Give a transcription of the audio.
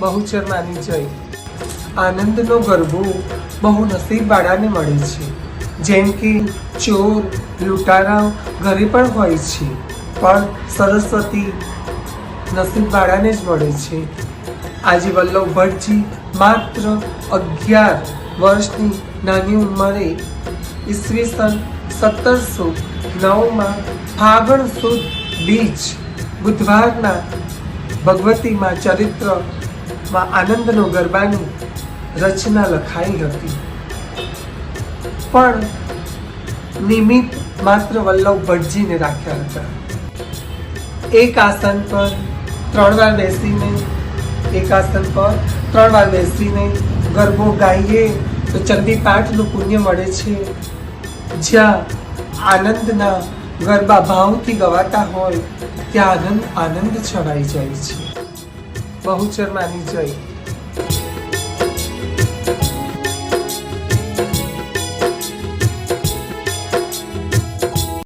બહુચરમાની જઈ આનંદનો ગરબો બહુ નસીબવાળાને મળે છે. જેમ કે ચોર લૂંટારા ઘરે પણ હોય છે. પણ સરસ્વતી નસીબવાળાને જ મળે છે. આજે વલ્લભ ભટ્ટજી માત્ર અગિયાર વર્ષની નાની ઉંમરે ઈસવીસન સત્તરસો નવમાં ફાગણ સુદ બીજ બુધવારના ભગવતીમાં ચરિત્રમાં આનંદનો ગરબાની રચના લખાઈ હતી. પણ નિમિત્ત માત્ર વલ્લભ ભટ્ટજીને રાખ્યા હતા. એક આસન પર ત્રણ વાર બેસીને, એક આસન પર ત્રણ વાર બેસીને ગરબો ગાઈએ તો ચંદી પાઠનું પુણ્ય મળે છે. જ્યાં આનંદના ગરબા ભાવથી ગવાતા હોય, ત્યાં આનંદ આનંદ છવાઈ જાય છે. બહુચરમાની જય